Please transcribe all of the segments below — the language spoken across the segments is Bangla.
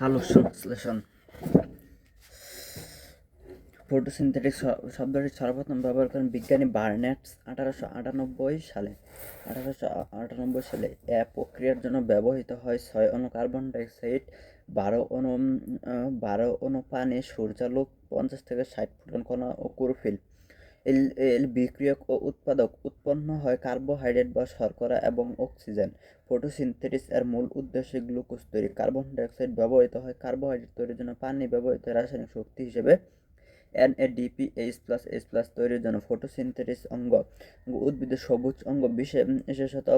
সালোক সংশ্লেষণ ফটোসিনথেটিক শব্দটি সর্বপ্রথম ব্যবহার করেন বিজ্ঞানী বার্নেটস আঠারোশো আটানব্বই সালে, আঠারোশো আটানব্বই সালে এ প্রক্রিয়ার জন্য ব্যবহৃত হয় ছয় অণু কার্বন ডাইঅক্সাইড বারো অণু বারো অণু পানি সূর্যালোক, পঞ্চাশ থেকে ষাট ফুটন কণা ও ক্লোরোফিল এল বিক্রিয়ক ও উৎপাদক উৎপন্ন হয় কার্বোহাইড্রেট বা শর্করা এবং অক্সিজেন। ফটোসিনথেটিস এর মূল উদ্দেশ্য গ্লুকোজ তৈরি। কার্বন ডাইঅক্সাইড ব্যবহৃত হয় কার্বোহাইড্রেট তৈরির জন্য। পানি ব্যবহৃত রাসায়নিক শক্তি হিসেবে। NADP H plus H plus তৈরির জন্য ফটোসিনথেটিস অঙ্গ। উদ্ভিদের সবুজ অঙ্গ, বিশেষ, বিশেষত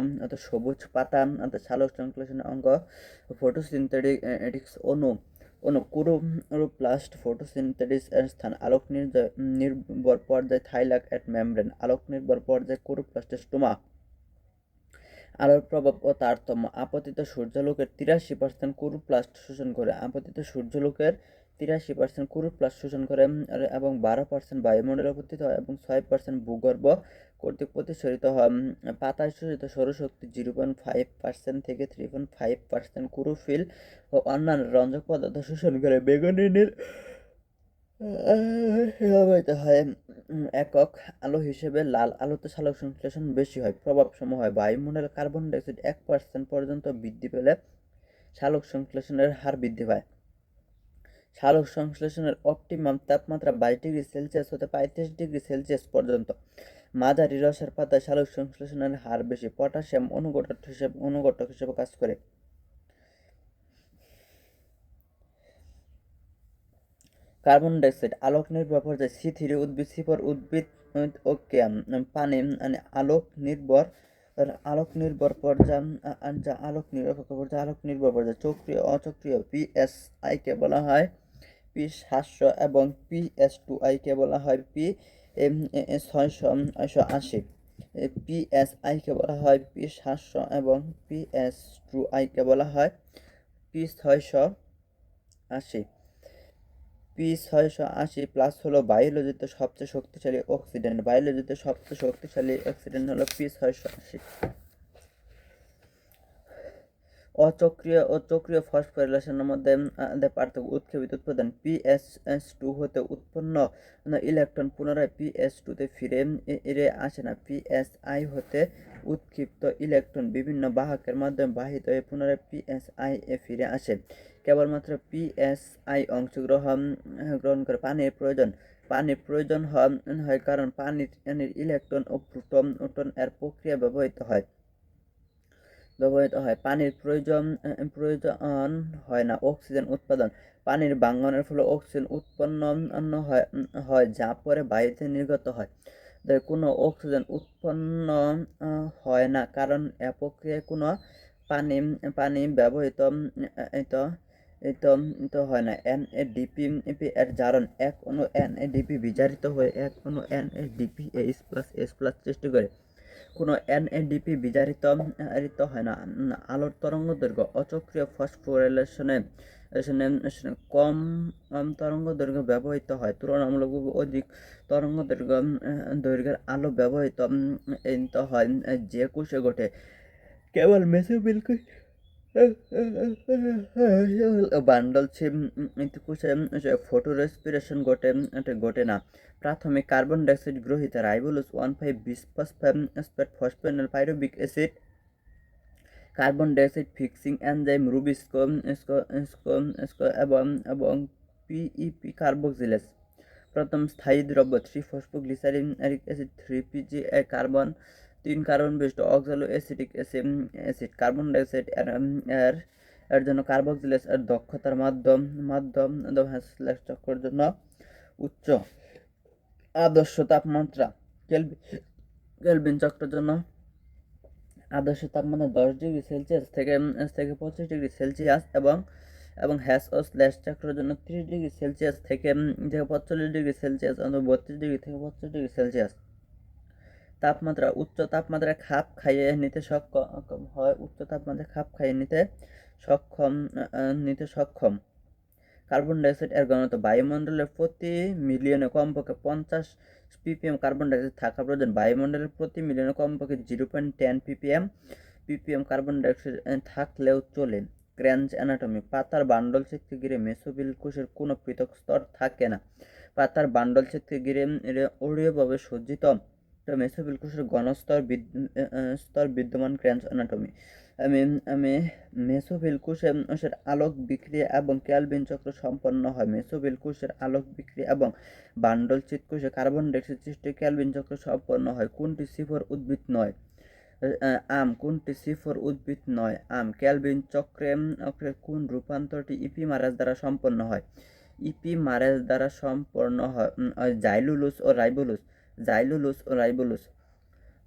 সবুজ পাতা সালোক সংশ্লেষণের অঙ্গ। ফটোসিনথেটিক্স অণু অণু ক্লোরোপ্লাস্ট ফটোসিনথেটিস এর স্থান। আলোক নির্ভর পর্যায়ে থাইলাক এট মেমব্রেন আলোক নির্ভর পর্যায়ে ক্লোরোপ্লাস্টের স্টোমা। আলোর প্রভাব ও তারতম্য। আপতিত সূর্যালোকের তিরাশি পার্সেন্ট ক্লোরোপ্লাস্ট শোষণ করে। আপতিত সূর্যালোকের তিরাশি পার্সেন্ট ক্লোরোপ্লাস্ট শোষণ করে এবং বারো পার্সেন্ট বায়ুমণ্ডলে উপস্থিত হয় এবং ছয় পার্সেন্ট ভূগর্ভ কর্তৃক প্রতিসরিত হয় পাতায় শোষিত সৌরশক্তি জিরো পয়েন্ট ফাইভ পার্সেন্ট থেকে three point five percent chlorophyll ও অন্যান্য রঞ্জক পদার্থ শোষণ করে বেগুনি নীল ব্যবহৃত হয় একক আলো হিসেবে লাল আলোতে সালোক সংশ্লেষণ বেশি হয় প্রভাব সমূহ হয়। বায়ুমণ্ডলে কার্বন ডাইঅক্সাইড এক পার্সেন্ট পর্যন্ত বৃদ্ধি পেলে সালোক সংশ্লেষণের হার বৃদ্ধি পায়। সালোক সংশ্লেষণের অপটিমাম তাপমাত্রা বাইশ ডিগ্রি সেলসিয়াস হতে পঁয়ত্রিশ ডিগ্রি সেলসিয়াস পর্যন্ত। মাঝারি রসের পাতায় সালোক সংশ্লেষণের হার বেশি, পটাশিয়াম অনুঘটক হিসেবে অনুঘটক হিসেবে কাজ করে। কার্বন ডাইঅক্সাইড আলোক নির্ভর পর্যায়ে সি উদ্ভিদ সিফর উদ্ভিদ ওকে পানি মানে আলোক নির্ভর আলোক নির্ভর পর্যায় যা আলোক নির্ভর পর্যায়ে, আলোক নির্ভর পর্যায়ে চক্রীয়, অচক্রীয় পিএস আইকে বলা হয়। পি সাতশো এবং পি এস টু আইকে বলা হয়। পি ছয়শো আশি। পি এস আইকে বলা হয় পি সাতশো এবং পি এস টু আইকে বলা হয় পি ছয়শো আশি। পি ছয়শো আশি প্লাস হলো বায়োলজিতে সবচেয়ে শক্তিশালী অক্সিডেন্ট। বায়োলজিতে সবচেয়ে শক্তিশালী অক্সিডেন্ট হলো পি ছয়শো আশি। অচক্রিয় ও চক্রীয় ফসফোরিলেশনের মধ্যে পার্থক্য উৎক্ষেপিত উৎপাদন পি এস এস টু হতে উৎপন্ন ইলেকট্রন পুনরায় পিএস টুতে ফিরে এরে আসে না। পি এস আই হতে উৎক্ষিপ্ত ইলেকট্রন বিভিন্ন বাহকের মাধ্যমে বাহিত হয়ে পুনরায় পি এস আই এ ফিরে আসে। কেবলমাত্র পি এস আই অংশগ্রহণ গ্রহণ করে পানির প্রয়োজন। পানির প্রয়োজন হয় কারণ পানির ইলেকট্রন ও প্রোটন এর প্রক্রিয়া ব্যবহৃত হয়। ব্যবহৃত হয়। পানির প্রয়োজন প্রয়োজন হয় না। অক্সিজেন উৎপাদন। পানির বাঙ্গনের ফলে অক্সিজেন উৎপন্ন হয় হয়, যা পরে বায়ুতে নির্গত হয়। কোনো অক্সিজেন উৎপন্ন হয় না। কারণ এ প্রক্রিয়ায় কোনো পানি পানি ব্যবহৃত তো হয় না। এন এ ডিপি এর জারণ এক অণু এন এ ডিপি বিজারিত হয়ে এক অনু N A DP H plus S plus সৃষ্টি করে। কোনো এনএডিপি বিজারিত হয় না। আলোর তরঙ্গ দৈর্ঘ্য অচক্রিয় ফসফোরেলেশনে কম তরঙ্গ দৈর্ঘ্য ব্যবহৃত হয়। তুলনামূলকভাবে অধিক তরঙ্গ দৈর্ঘ্য দৈর্ঘ্যের আলো ব্যবহৃত হয় যে কোষে ঘটে। কেবল মেসোবিলকুল বান্ডল কোষে ফটো রেসপিরেশন ঘটে ঘটে না। প্রাথমিক carbon dioxide গ্রহিত ribulose one five bisphosphate phosphoenol pyruvic acid carbon dioxide fixing enzyme rubisco এবং এবং পিইপি কার্বক্সিলেস প্রথম স্থায়ী দ্রব্য three phosphoglyceric acid three PG carbon তিন কার্বন বিশিষ্ট oxalo acidic acid carbon dioxide এর এর জন্য কার্বক্সিলেস এর দক্ষতার মাধ্যম মাধ্যম চক্রের জন্য উচ্চ আদর্শ তাপমাত্রা কেলভিন চক্রের জন্য আদর্শ তাপমাত্রা দশ ডিগ্রি সেলসিয়াস থেকে থেকে পঁচিশ ডিগ্রি সেলসিয়াস এবং এবং হ্যাস ও স্ল্যাশ চক্রের জন্য ত্রিশ ডিগ্রি সেলসিয়াস থেকে থেকে পঁয়তাল্লিশ ডিগ্রি সেলসিয়াস অথবা বত্রিশ ডিগ্রি থেকে পঁচিশ ডিগ্রি সেলসিয়াস। তাপমাত্রা, উচ্চ তাপমাত্রায় খাপ খাইয়ে নিতে সক্ষম, হয় উচ্চ তাপমাত্রায় খাপ খাইয়ে নিতে সক্ষম নিতে সক্ষম। কার্বন ডাইঅক্সাইড এর ঘনত্ব বায়ুমণ্ডলের প্রতি মিলিয়নে কমপক্ষে পঞ্চাশ পিপিএম কার্বন ডাইঅক্সাইড থাকা প্রয়োজন। বায়ুমণ্ডলের প্রতি মিলিয়নে কমপক্ষে zero point ten PPM PPM carbon dioxide থাকলেও চলে। ক্র্যাঞ্চ অ্যানাটমি পাতার বান্ডল ছিটকে ঘিরে মেসোফিল কোষের কোনো পৃথক স্তর থাকে না। পাতার বান্ডল ছিটকে ঘিরে অড়ীয়ভাবে সজ্জিত মেসোফিল কোষের গণস্তর স্তর বিদ্যমান ক্র্যাঞ্চ অ্যানাটমি কোষের আলোক বিক্রিয়া এবং ক্যালভিন চক্র সম্পন্ন হয় মেসোফিল কোষের আলোক বিক্রিয়া এবং বান্ডল চিত কোষে কার্বন ডাইঅক্সাইড সৃষ্টি ক্যালভিন চক্র সম্পন্ন হয় কোনটি সিফর উদ্ভিদ নয় আম কোনটি সিফর উদ্ভিদ নয় আম ক্যালভিন চক্রে চক্রের কোন রূপান্তরটি ইপিমারাজ দ্বারা সম্পন্ন হয় ইপিমারাজ দ্বারা সম্পন্ন হয় জাইলুলুস ও রাইবোলুস জাইলুলুস ও রাইবুলুস।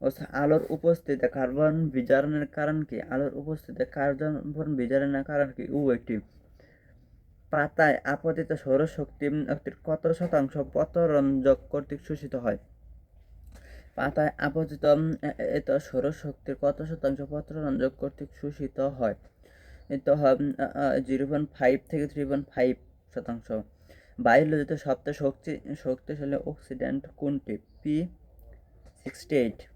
ও আলোর উপস্থিতিতে কার্বন বিজারণের কারণ কি? আলোর উপস্থিতিতে কার্বন বিজারণের কারণ কি? ও একটি পাতায় আপতিত সৌরশক্তি কত শতাংশ পতরঞ্জক কর্তৃক শোষিত হয়? পাতায় আপতিত এত সৌরশক্তির কত শতাংশ পত্ররঞ্জক কর্তৃক শোষিত হয়? তো জিরো পয়েন্ট ফাইভ থেকে থ্রি পয়েন্ট ফাইভ শতাংশ। বায়োলজিতে সবচেয়ে শক্তি, শক্তিশালী অক্সিডেন্ট কোনটি? পি সিক্সটি এইট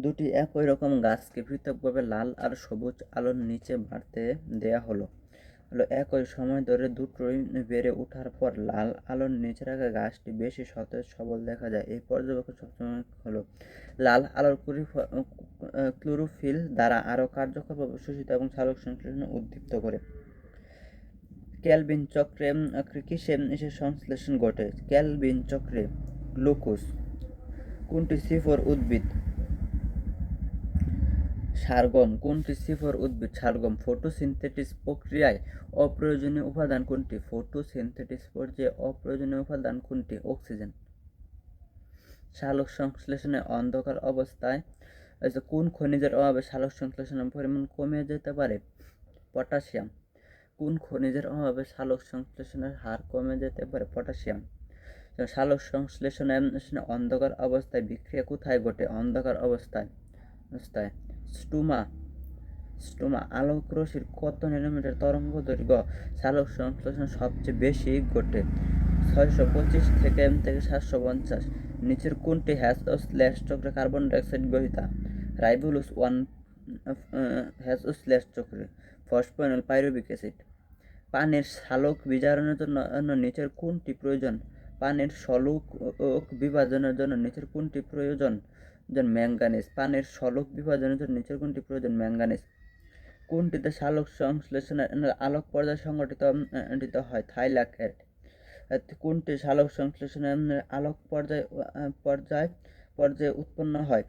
দুটি একই রকম গাছকে পৃথকভাবে লাল আর সবুজ আলোর নিচে বাড়তে দেয়া হলো। হলো একই সময় ধরে দুটোই বেড়ে ওঠার পর লাল আলোর নিচে রাখা গাছটি বেশি সতেজ, সবল দেখা যায়। এই পর্যবেক্ষণ সবসময় হলো। লাল আলোর ক্লোরিফ- ক্লোরোফিল দ্বারা আরও কার্যকরভাবে শোষিত এবং সালোক সংশ্লেষণ উদ্দীপ্ত করে। ক্যালভিন চক্রে কিসে এসে সংশ্লেষণ ঘটে। ক্যালভিন চক্রে গ্লুকোজ, কোনটি সিফর উদ্ভিদ? সারগম কোনটি সিফর উদ্ভিদ? সারগম ফটোসিনথেটিস প্রক্রিয়ায় অপ্রয়োজনীয় উপাদান কোনটি? ফটোসিনথেটিস পর্যায়ে অপ্রয়োজনীয় উপাদান কোনটি? অক্সিজেন। সালোক সংশ্লেষণে অন্ধকার অবস্থায় কোন খনিজের অভাবে সালোক সংশ্লেষণের পরিমাণ কমে যেতে পারে? পটাশিয়াম। কোন খনিজের অভাবে সালোক সংশ্লেষণের হার কমে যেতে পারে? পটাশিয়াম। সালোক সংশ্লেষণে অন্ধকার অবস্থায় বিক্রিয়া কোথায় ঘটে? অন্ধকার অবস্থায় অবস্থায়। স্টুমা স্টুমা আলোক রশ্মির কত ন্যানোমিটার তরঙ্গ দৈর্ঘ্য সালোক সংশ্লেষণ সবচেয়ে বেশি ঘটে? ছয়শো পঁচিশ থেকে এম থেকে সাতশো পঞ্চাশ। নিচের কোনটি হ্যাস ও স্ল্যাশ চক্রে কার্বন ডাইঅক্সাইড গ্রহিতা রাইবুলুস ওয়ান হ্যাস ও স্ল্যাশ চক্রে। Phosphoenol pyruvic acid. পানের সালোক বিজারণের জন্য নিচের কোনটি প্রয়োজন? পানির সলোক বিভাজনের জন্য নিচের কোনটি প্রয়োজন? ম্যাঙ্গানিজ পানের সলোক বিভাজনের জন্য নিচের কোনটি প্রয়োজন? ম্যাঙ্গানিজ কোনটিতে সালোক সংশ্লেষণের আলোক পর্যায় সংগঠিত হয়? থাইলাক এট কোনটি সালোক সংশ্লেষণের আলোক পর্যায় পর্যায়, পর্যায়ে উৎপন্ন হয়?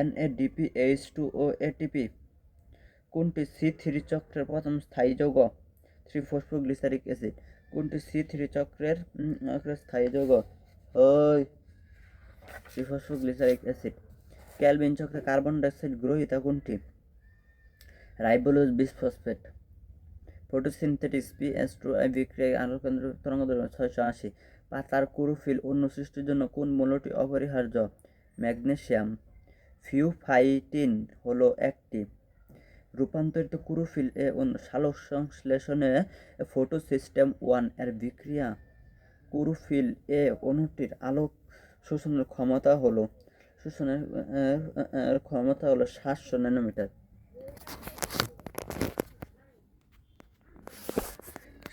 N A DP H two O ATP কোনটি সি থ্রি চক্রের প্রথম স্থায়ী যৌগ? Three phosphoglyceric acid. কোনটি সি থ্রি চক্রের স্থায়ী যৌগ? ওই, থ্রি ফসফোগ্লিসারিক অ্যাসিড। ক্যালভিন চক্রে কার্বন ডাইঅক্সাইড গ্রহিতা কোনটি? Ribulose bisphosphate. Photosynthetic P S two I কেন্দ্র, তরঙ্গ দৈর্ঘ্য ছয়শো আশি। পাতার ক্লোরোফিল অন্য সৃষ্টির জন্য কোন মূলটি অপরিহার্য? ম্যাগনেসিয়াম। ফিউফাইটিন হলো একটি রূপান্তরিত ক্লোরোফিল এ সালোক সংশ্লেষণে ফটো সিস্টেম ওয়ানের বিক্রিয়া। ক্লোরোফিল এ অণুটির আলোক শোষণের ক্ষমতা হলো, শোষণের ক্ষমতা হলো সাতশো ন্যানোমিটার।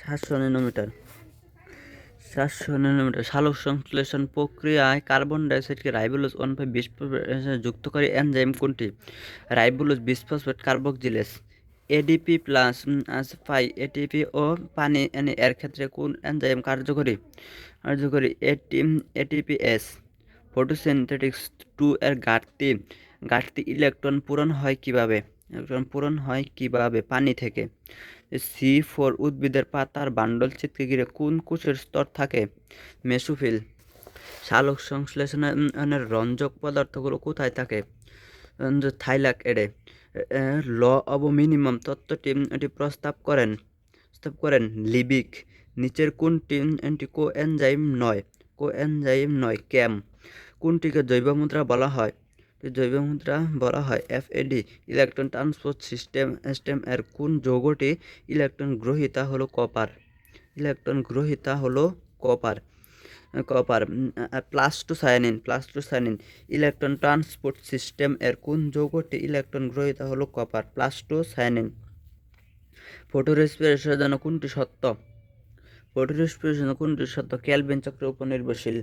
সাতশো ন্যানোমিটার। সাতশো ন্যানোমিটার সালোক সংশ্লেষণ প্রক্রিয়ায় কার্বন ডাইঅক্সাইডকে রাইবোলোজ ওয়ান ফাইভ বিশ যুক্ত করে এনজাইম কোনটি? Ribulose bisphosphate carboxylase, ADP plus phi, ATP ও পানি এনে এর ক্ষেত্রে কোন এনজাইম কার্যকরী? কার্যকরী এটি এটিপিএস, ফটোসিনথেটিক্স টু এর ঘাটতি ঘাটতি ইলেকট্রন পূরণ হয় কীভাবে? ইলেকট্রন পূরণ হয় কীভাবে? পানি থেকে। সি ফোর উদ্ভিদের পাতার বান্ডল চিত্কে ঘিরে কোন কোষের স্তর থাকে? মেসোফিল। সালোক সংশ্লেষণের রঞ্জক পদার্থগুলো কোথায় থাকে? থাইলাক এডে। ল অব মিনিমাম তত্ত্বটি এটি প্রস্তাব করেন। প্রস্তাব করেন লিবিক। নিচের কোনটি এন্টি কো এনজাইম নয়? কো এনজাইম নয়, ক্যাম। কোনটিকে জৈব মুদ্রা বলা হয়? জৈব মুদ্রা বলা হয়। FAD electron transport system system এর কোন যৌগটি ইলেকট্রন গ্রহিতা হলো কপার ইলেকট্রন গ্রহিতা হলো copper copper plastocyanin plastocyanin electron transport system এর কোন যৌগটি ইলেকট্রন গ্রহিতা হলো কপার প্লাস্টোসায়ানিন। ফটো রেসপিরেশনের জন্য কোনটি সত্য? ফটো জন্য কোনটি সত্য? ক্যালভিন চক্রের উপর নির্ভরশীল।